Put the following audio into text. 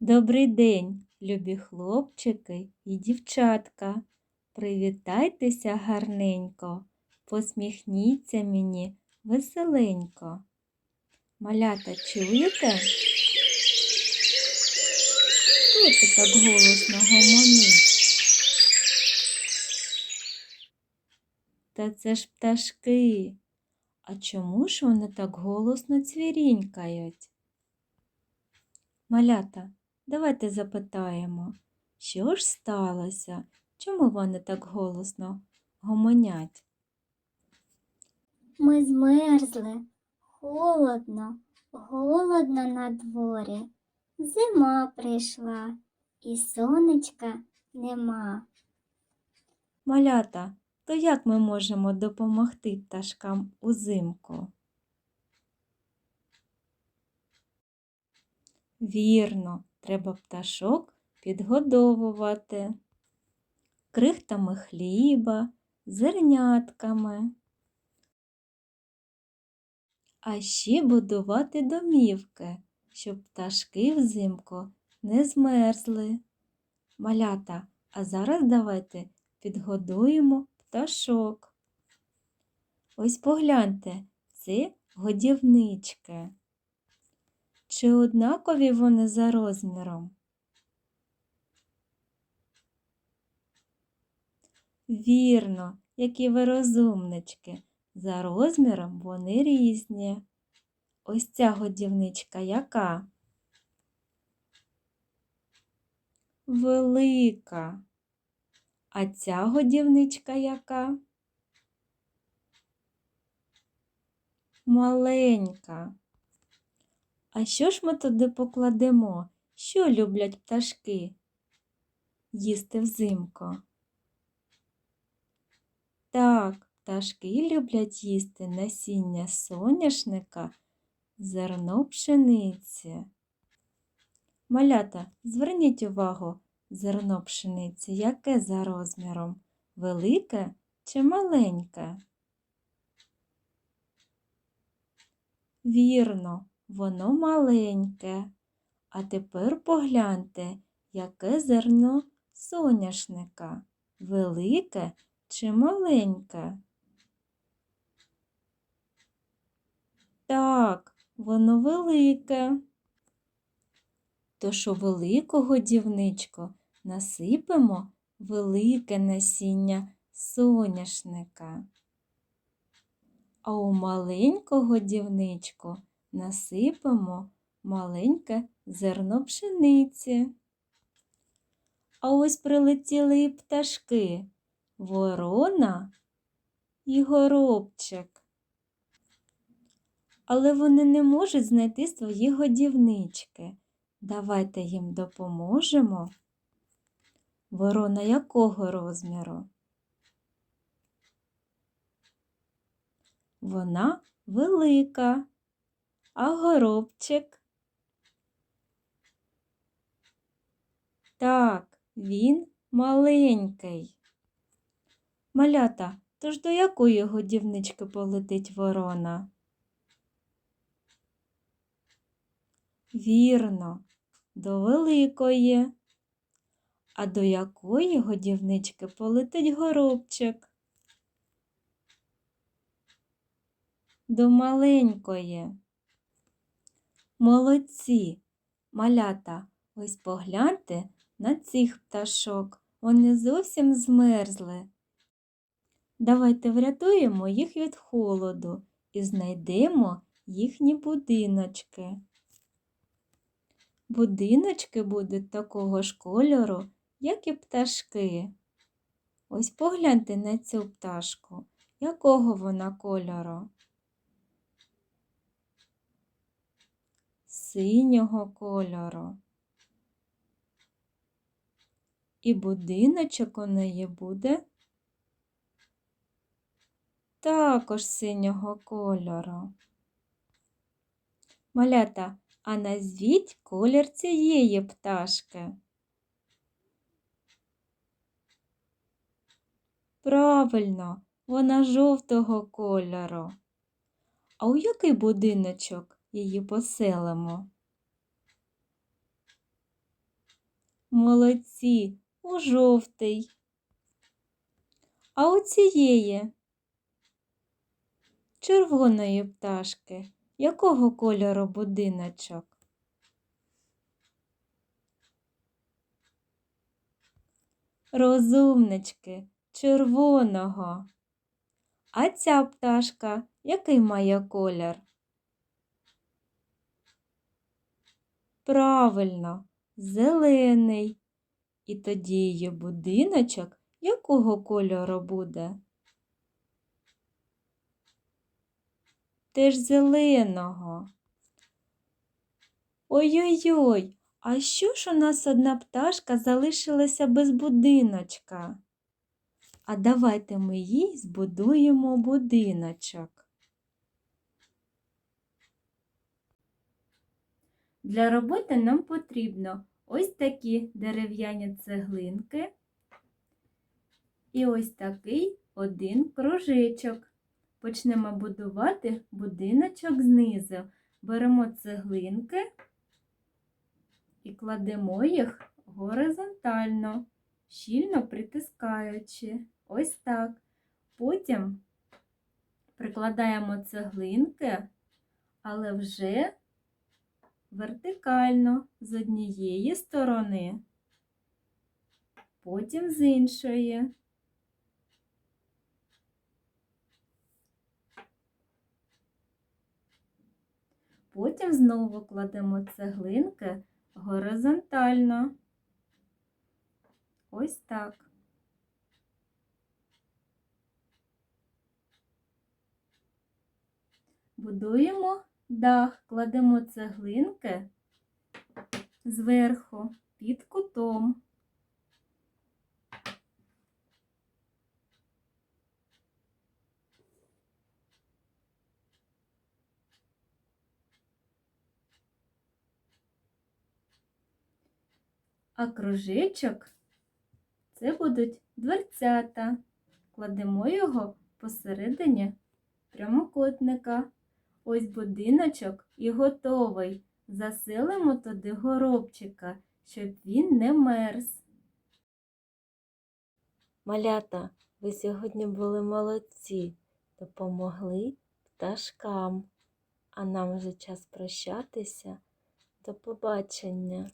Добрий день, любі хлопчики і дівчатка. Привітайтеся гарненько, посміхніться мені веселенько. Малята, чуєте? Хто це так голосно гомонить? Та це ж пташки. А чому ж вони так голосно цвірінькають? Малята, давайте запитаємо, що ж сталося? Чому вони так голосно гомонять? Ми змерзли, холодно, голодно на дворі. Зима прийшла, і сонечка нема. Малята, то як ми можемо допомогти пташкам узимку? Вірно, треба пташок підгодовувати крихтами хліба, зернятками. А ще будувати домівки, щоб пташки взимку не змерзли. Малята, а зараз давайте підгодуємо пташок. Ось погляньте, це годівнички. Чи однакові вони за розміром? Вірно, які ви розумнички. За розміром вони різні. Ось ця годівничка яка? Велика. А ця годівничка яка? Маленька. А що ж ми туди покладемо? Що люблять пташки їсти взимку? Так, пташки люблять їсти насіння соняшника, зерно пшениці. Малята, зверніть увагу, зерно пшениці яке за розміром? Велике чи маленьке? Вірно, воно маленьке. А тепер погляньте, яке зерно соняшника. Велике чи маленьке? Так, воно велике. Тож у велику годівничку насипемо велике насіння соняшника. А у маленьку годівничку насипемо маленьке зерно пшениці. А ось прилетіли і пташки ворона і горобчик. Але вони не можуть знайти свої годівнички. Давайте їм допоможемо. Ворона якого розміру? Вона велика, а горобчик? Так, він маленький. Малята, тож до якої годівнички полетить ворона? Вірно, до великої. А до якої годівнички полетить горобчик? До маленької. Молодці, малята, ось погляньте на цих пташок. Вони зовсім змерзли. Давайте врятуємо їх від холоду і знайдемо їхні будиночки. Будиночки будуть такого ж кольору, як і пташки. Ось погляньте на цю пташку, якого вона кольору? Синього кольору. І будиночок у неї буде також синього кольору. Малята, а назвіть колір цієї пташки. Правильно, вона жовтого кольору. А у який будиночок її поселимо? Молодці, у жовтий. А у цієї червоної пташки якого кольору будиночок? Розумнички, червоного. А ця пташка який має колір? Правильно, зелений. І тоді її будиночок якого кольору буде? Теж зеленого. Ой-ой-ой, а що ж у нас одна пташка залишилася без будиночка? А давайте ми їй збудуємо будиночок. Для роботи нам потрібно ось такі дерев'яні цеглинки і ось такий один кружечок. Почнемо будувати будиночок знизу. Беремо цеглинки і кладемо їх горизонтально, щільно притискаючи. Ось так. Потім прикладаємо цеглинки, але вже вертикально з однієї сторони, потім з іншої. Потім знову кладемо цеглинки горизонтально. Ось так. Будуємо дах, кладемо цеглинки зверху під кутом. А кружечок це будуть дверцята. Кладемо його посередині прямокутника. Ось будиночок і готовий. Заселимо туди горобчика, щоб він не мерз. Малята, ви сьогодні були молодці, допомогли пташкам. А нам вже час прощатися. До побачення.